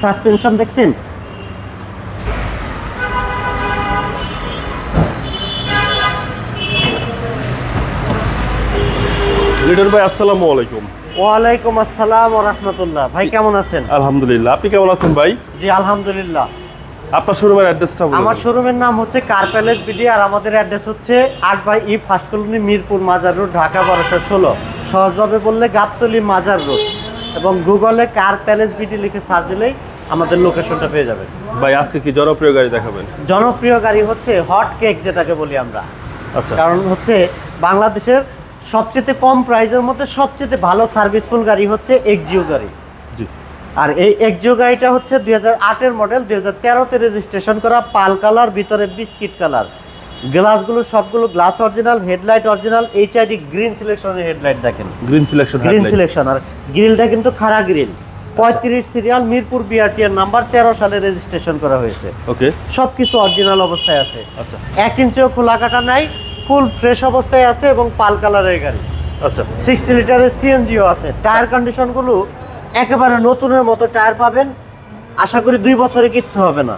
Suspension দেখছেন? লিটন ভাই আসসালামু আলাইকুম। ওয়ালাইকুম আসসালাম ও রহমতুল্লাহ। ভাই কেমন আছেন? আলহামদুলিল্লাহ। আপনি কেমন আছেন ভাই? জি আলহামদুলিল্লাহ। আপনার শোরুমের অ্যাড্রেসটা বলুন আমার শোরুমের নাম হচ্ছে কার প্যালেস বিডি আর আমাদের অ্যাড্রেস হচ্ছে আট by E first colony Mirpur Mazar road Dhaka বারোশো ষোলো। সহজভাবে বললে গাবতলি মাজার রোড। এবং গুগলে কার প্যালেস বিডি লিখে সার্চ দিলেই আমাদের লোকেশনটা পেয়ে যাবে। ভাই আজকে কি জনপ্রিয় গাড়ি দেখাবেন? জনপ্রিয় গাড়ি হচ্ছে হট কেক যেটাকে বলি আমরা। আচ্ছা। কারণ হচ্ছে বাংলাদেশের সবচেয়ে কম প্রাইজের মধ্যে সবচেয়ে ভালো সার্ভিসফুল গাড়ি হচ্ছে এক্সিও গাড়ি। জি। আর এই এক্সিও গাড়িটা হচ্ছে দুই হাজার আটের মডেল দুই হাজার তেরোতে রেজিস্ট্রেশন করা পাল কালার ভিতরে বিস্কিট কালার। গ্লাসগুলো সবগুলো glass original headlight original HID green সিলেকশনের headlight দেখেন। গ্রিন সিলেকশন গ্রিন সিলেকশন আর গ্রিলটা কিন্তু খাড়া গ্রিল পঁয়ত্রিশ সিরিয়াল মিরপুর বিআরটিআর নাম্বার তেরো সালে রেজিস্ট্রেশন করা হয়েছে। ওকে সব কিছু অরিজিনাল অবস্থায় আছে। আচ্ছা। এক ইঞ্চিও খোলা কাটা নাই ফুল ফ্রেশ অবস্থায় আছে এবং পাল কালারের গাড়ি। আচ্ছা। সিক্সটি লিটারের সিএনজিও আছে। টায়ার কন্ডিশনগুলো একেবারে নতুনের মতো টায়ার পাবেন। আশা করি দুই বছরে কিচ্ছু হবে না।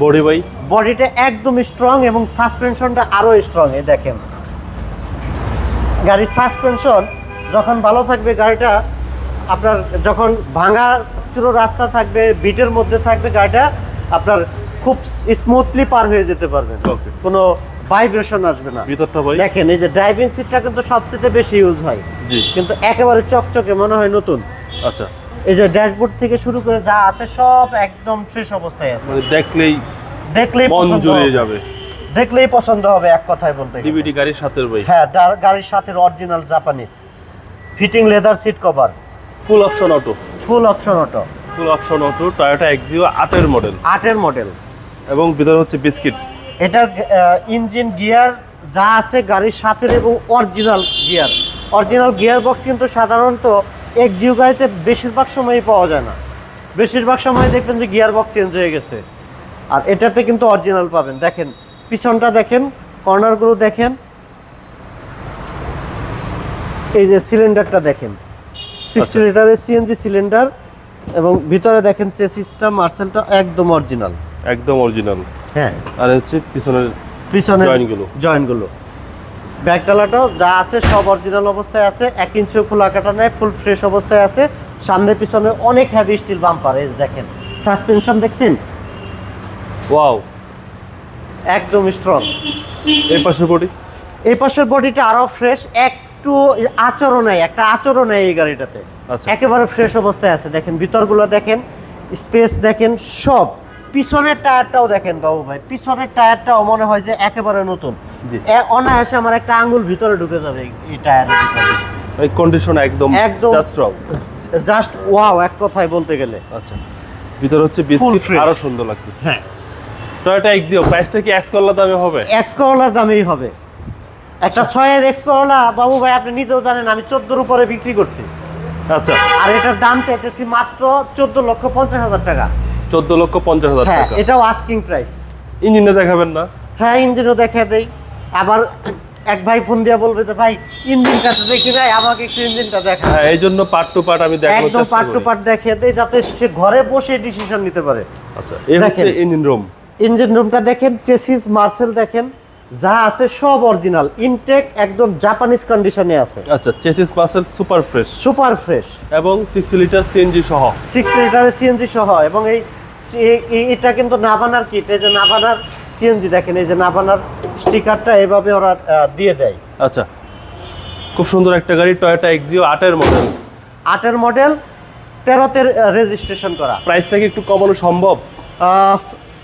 বডি ভাই বডিটা একদম স্ট্রং এবং সাসপেনশনটা আরও স্ট্রং এই দেখেন। গাড়ির সাসপেনশন যখন ভালো থাকবে গাড়িটা আপনার যখন ভাঙা চুরো রাস্তা থাকবে বিটের মধ্যে থাকবে গাড়িটা আপনার খুব স্মুথলি পার হয়ে যেতে পারবেন কোনো ভাইব্রেশন আসবে না। ভিতরটা ভাই? দেখেন এই যে ড্রাইভিং সিটটা কিন্তু সবচেয়ে বেশি ইউজ হয়। জি। কিন্তু একেবারে চকচকে মনে হয় নতুন। আচ্ছা। এই যে ড্যাশবোর্ড থেকে শুরু করে যা আছে সব একদম ফ্রেশ অবস্থায় আছে। মানে দেখলেই দেখলেই মন পছন্দ জুড়িয়ে যাবে। দেখলেই পছন্দ হবে এক কথায় বলতে। ডিবিটি গাড়ির সাথে ভাই হ্যাঁ গাড়ির সাথে original Japanese fitting leather seat cover full option auto full option auto full option auto Toyota Axio আটের মডেল আটের মডেল এবং ভিতরে হচ্ছে বিস্কিট এটার ইঞ্জিন গিয়ার যা আছে গাড়ির সাথে এবং original gear original gear box কিন্তু সাধারণত এক জিও গাড়িতে বেশিরভাগ সময়ই পাওয়া যায় না। বেশিরভাগ সময় দেখবেন যে গিয়ার বক্স চেঞ্জ হয়ে গেছে। আর এটাতে কিন্তু অরিজিনাল পাবেন। দেখেন পিছনটা দেখেন কর্নারগুলো দেখেন। এই যে সিলিন্ডারটা দেখেন। সিক্সটি। লিটারের সিএনজি সিলিন্ডার এবং ভিতরে দেখেন চেসিসটা মার্সেলটা একদম অরিজিনাল একদম অরিজিনাল হ্যাঁ। আর হচ্ছে পিছনের পিছনে জয়েন্টগুলো। জয়েন্টগুলো ব্যাকডালাটাও যা আছে সব অরিজিনাল অবস্থায় আছে এক ইঞ্চিও খোলা কাটা নেই ফুল ফ্রেশ অবস্থায় আছে। সামনে পিছনে অনেক হেভি স্টিল বাম্পার এই দেখেন। সাসপেনশন দেখছেন? ওয়াও একদম স্ট্রং এই পাশের বডি এই পাশের বডিটা আরও ফ্রেশ একটু আচরণ নেই একটা আচরণ নেই এই গাড়িটাতে। আচ্ছা। একেবারে ফ্রেশ অবস্থায় আছে। দেখেন ভিতরগুলো দেখেন স্পেস দেখেন সব। পিছনের টায়ারটাও দেখেন বাবু ভাই পিছনের টায়ারটাও মনে হয় যে একেবারে নতুন। অনায়াসে আমার একটা আঙ্গুল ভিতরে ঢুকে যাবে এই- টায়ারের এই কন্ডিশন একদম একদম জাস্ট জাস্ট ওয়াও এক কথায় বলতে গেলে। আচ্ছা। ভিতরে হচ্ছে বিস্কিট আরও সুন্দর লাগতেছে। হ্যাঁ। টয়োটা এক্সিও প্রাইসটা কি এক্স করলা দামে হবে? এক্স করলার দামেই হবে। একটা ছয়ের এক্স করলা বাবু ভাই আপনি নিজেও জানেন আমি চোদ্দোর উপরে বিক্রি করছি। আচ্ছা। আর এটার দাম চাইতেছি মাত্র চোদ্দ লক্ষ পঞ্চাশ হাজার টাকা। চোদ্দ লক্ষ পঞ্চাশ হাজার হ্যাঁ টাকা। এটাও আস্কিং প্রাইস ইঞ্জিনটা দেখাবেন না? হ্যাঁ ইঞ্জিনও দেখা দেই। আবার এক ভাই ফোন দিয়ে বলবে যে ভাই ইঞ্জিনটা তো দেখি নাই আমাকে একটু ইঞ্জিনটা দেখা হ্যাঁ এই জন্য পার্ট টু পার্ট আমি দেখানোর একদম পার্ট টু পার্ট দেখে দেই যাতে সে ঘরে বসে ডিসিশন নিতে পারে। আচ্ছা এই হচ্ছে ইঞ্জিন রুম ইঞ্জিন রুমটা দেখেন চেসিস মার্সেল দেখেন যা আছে সব অরিজিনাল ইনটেক একদম জাপানিজ কন্ডিশনে আছে। আচ্ছা চেসিস মার্সেল সুপার ফ্রেশ সুপার ফ্রেশ এবং সিক্স লিটার সিএনজি সহ। সিক্স লিটারের সিএনজি সহ এবং এই এটা কিন্তু নাভানার কিট এই যে নাভানার সিএনজি দেখেন এই যে নাভানার স্টিকারটা এভাবে ওরা দিয়ে দেয়। আচ্ছা খুব সুন্দর একটা গাড়ি টয়োটা এক্সিও আটের মডেল আটের মডেল তেরোতে রেজিস্ট্রেশন করা। প্রাইসটা কি একটু কমানো সম্ভব?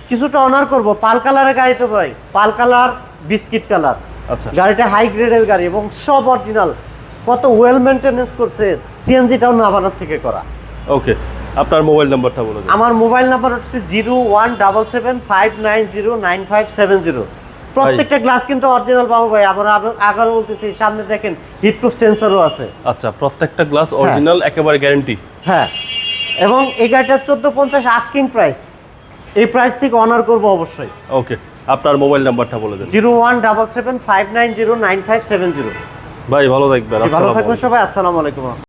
কিছুটা অনার করব। পাল কালারের গাড়ি তো ভাই। Pearl colour biscuit colour. আচ্ছা। গাড়িটা হাই গ্রেডের গাড়ি এবং সব অরিজিনাল কত ওয়েল মেনটেনেন্স করছে সিএনজিটাও নাভানার থেকে করা। ওকে আপনার মোবাইল নাম্বারটা বলুন আমার মোবাইল নাম্বার হচ্ছে zero one double seven five nine zero nine five seven zero. প্রত্যেকটা গ্লাস কিন্তু অরিজিনাল পাবো ভাই। আবার আবার বলতেছি সামনে দেখেন হিটপ্রুফ সেন্সরও আছে। আচ্ছা প্রত্যেকটা গ্লাস অরিজিনাল একেবারে গ্যারান্টি হ্যাঁ। এবং এই গাড়িটার চোদ্দ পঞ্চাশ আস্কিং প্রাইস এই প্রাইস থেকে অনার করব অবশ্যই। ওকে আপনার মোবাইল নাম্বারটা বলে দেন। Zero one double seven five nine zero nine five seven zero. ভাই ভালো থাকবেন ভালো থাকবেন সবাই আসসালামু আলাইকুম।